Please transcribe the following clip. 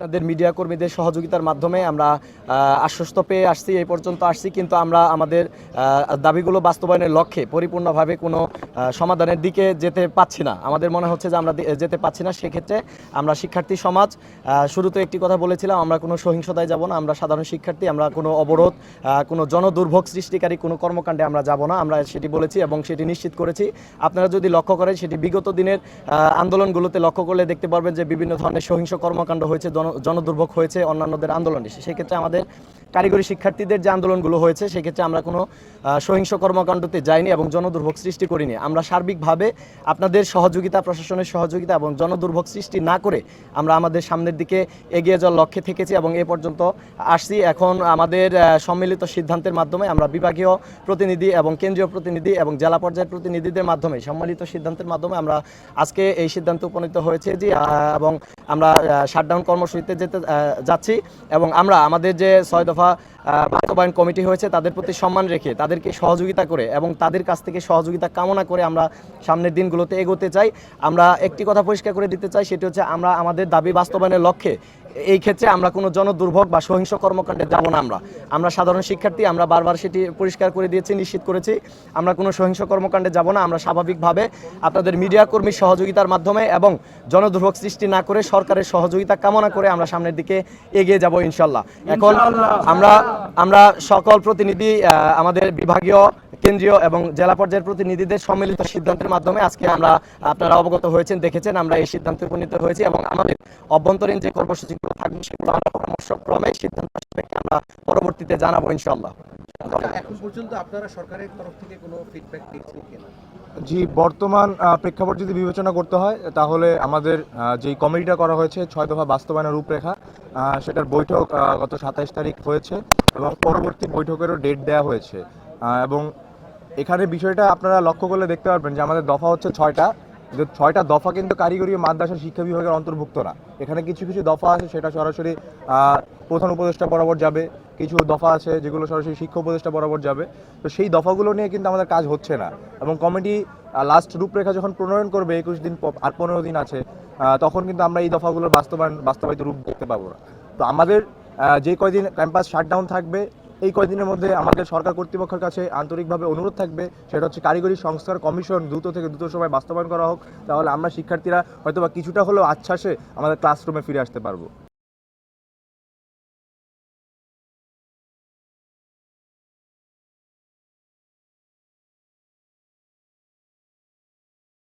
আপনাদের মিডিয়া কর্মীদের সহযোগিতার মাধ্যমে আমরা আশ্বস্ত পেয়ে আসছি, এই পর্যন্ত আসছি, কিন্তু আমরা আমাদের দাবিগুলো বাস্তবায়নের লক্ষ্যে পরিপূর্ণভাবে কোনো সমাধানের দিকে যেতে পাচ্ছি না। আমাদের মনে হচ্ছে যে আমরা যেতে পাচ্ছি না, সেক্ষেত্রে আমরা শিক্ষার্থী সমাজ শুরুতে একটি কথা বলেছিলাম, আমরা কোনো সহিংসতায় যাব না, আমরা সাধারণ শিক্ষার্থী, আমরা কোনো অবরোধ কোনো জনদুর্ভোগ সৃষ্টিকারী কোনো কর্মকাণ্ডে আমরা যাব না, আমরা সেটি বলেছি এবং সেটি নিশ্চিত করেছি। আপনারা যদি লক্ষ্য করেন, সেটি বিগত দিনের আন্দোলনগুলোতে লক্ষ্য করলে দেখতে পারবেন যে বিভিন্ন ধরনের সহিংস কর্মকাণ্ড হয়েছে, জন- জনদুর্ভোগ হয়েছে অন্যান্যদের আন্দোলনে সেক্ষেত্রে আমাদের কারিগরি শিক্ষার্থীদের যে আন্দোলনগুলো হয়েছে, সেক্ষেত্রে আমরা কোনো সহিংস কর্মকাণ্ডতে যাইনি এবং জনদুর্ভোগ সৃষ্টি করিনি। আমরা সার্বিকভাবে আপনাদের সহযোগিতা, প্রশাসনের সহযোগিতা এবং জনদুর্ভোগ সৃষ্টি না করে আমরা আমাদের সামনের দিকে এগিয়ে যাওয়ার লক্ষ্যে থেকেছি এবং এ পর্যন্ত আসছি। এখন আমাদের সম্মিলিত সিদ্ধান্তের মাধ্যমে আমরা বিভাগীয় প্রতিনিধি এবং কেন্দ্রীয় প্রতিনিধি এবং জেলা পর্যায়ের প্রতিনিধিদের মাধ্যমে সম্মিলিত সিদ্ধান্তের মাধ্যমে আমরা আজকে এই সিদ্ধান্তে উপনীত হয়েছে যে এবং আমরা শাটডাউন কর্মসূচিতে যেতে যাচ্ছি এবং আমরা আমাদের যে ছয় দফা আহ, বাস্তবায়ন কমিটি হয়েছে তাদের প্রতি সম্মান রেখে তাদেরকে সহযোগিতা করে এবং তাদের কাছ থেকে সহযোগিতা কামনা করে আমরা সামনের দিনগুলোতে এগোতে চাই। আমরা একটি কথা পরিষ্কার করে দিতে চাই সেটি হচ্ছে আমরা আমাদের দাবি বাস্তবায়নের লক্ষ্যে এই ক্ষেত্রে আমরা কোনো জনদুর্ভোগ বা সহিংস কর্মকাণ্ডে যাব না আমরা। আমরা সাধারণ শিক্ষার্থী আমরা বারবার সেটি পরিষ্কার করে দিয়েছি নিশ্চিত করেছি। আমরা কোনো সহিংস কর্মকাণ্ডে যাব না আমরা স্বাভাবিকভাবে আপনাদের মিডিয়া কর্মীর সহযোগিতার মাধ্যমে এবং জনদুর্ভোগ সৃষ্টি না করে সরকারের সহযোগিতা কামনা করে আমরা সামনের দিকে এগিয়ে যাব ইনশাল্লাহ এখন আমরা আমরা সকল প্রতিনিধি আমাদের বিভাগীয় কেন্দ্রীয় এবং জেলা পর্যায়ের প্রতিনিধিদের সম্মিলিত সিদ্ধান্তের মাধ্যমে আজকে আমরা আপনারা অবগত হয়েছেন দেখেছেন আমরা এই সিদ্ধান্তে উপনীত হয়েছি এবং আমাদের অভ্যন্তরীণ যে কর্মসূচিগুলো থাকবে সেগুলো আমরা পরামর্শক্রমে সিদ্ধান্ত সাপেক্ষে আমরা পরবর্তীতে জানাব ইনশাল্লাহ এখন পর্যন্ত আপনারা সরকারের তরফ থেকে কোনো ফিডব্যাক দিচ্ছেন কিনা? জি বর্তমান প্রেক্ষাপট যদি বিবেচনা করতে হয় তাহলে আমাদের যেই কমিটিটা করা হয়েছে ছয় দফা বাস্তবায়নের রূপরেখা সেটার বৈঠক গত সাতাইশ তারিখ হয়েছে এবং পরবর্তী বৈঠকেরও ডেট দেওয়া হয়েছে। এবং এখানে বিষয়টা আপনারা লক্ষ্য করলে দেখতে পারবেন যে আমাদের দফা হচ্ছে ছয়টা। যে ছয়টা দফা কিন্তু কারিগরি মাদ্রাসা শিক্ষা বিভাগের অন্তর্ভুক্ত না এখানে কিছু কিছু দফা আছে, সেটা সরাসরি প্রধান উপদেষ্টা বরাবর যাবে। কিছু দফা আছে যেগুলো সরাসরি শিক্ষা উপদেষ্টা বরাবর যাবে। তো সেই দফাগুলো নিয়ে কিন্তু আমাদের কাজ হচ্ছে না। এবং কমিটি লাস্ট রূপরেখা যখন প্রণয়ন করবে, একুশ দিন আর পনেরো দিন আছে তখন কিন্তু আমরা এই দফাগুলোর বাস্তবায়ন, বাস্তবায়িত রূপ দেখতে পাবো না। তো আমাদের যে কয়দিন ক্যাম্পাস শাটডাউন থাকবে এই কয়দিনের মধ্যে আমাদের সরকার কর্তৃপক্ষের কাছে আন্তরিকভাবে অনুরোধ থাকবে। সেটা হচ্ছে কারিগরি সংস্কার কমিশন দ্রুত থেকে দ্রুত সময় বাস্তবায়ন করা হোক। তাহলে আমরা শিক্ষার্থীরা হয়তো বা কিছুটা হলেও আচ্ছ্বাসে আমাদের ক্লাসরুমে ফিরে আসতে পারব।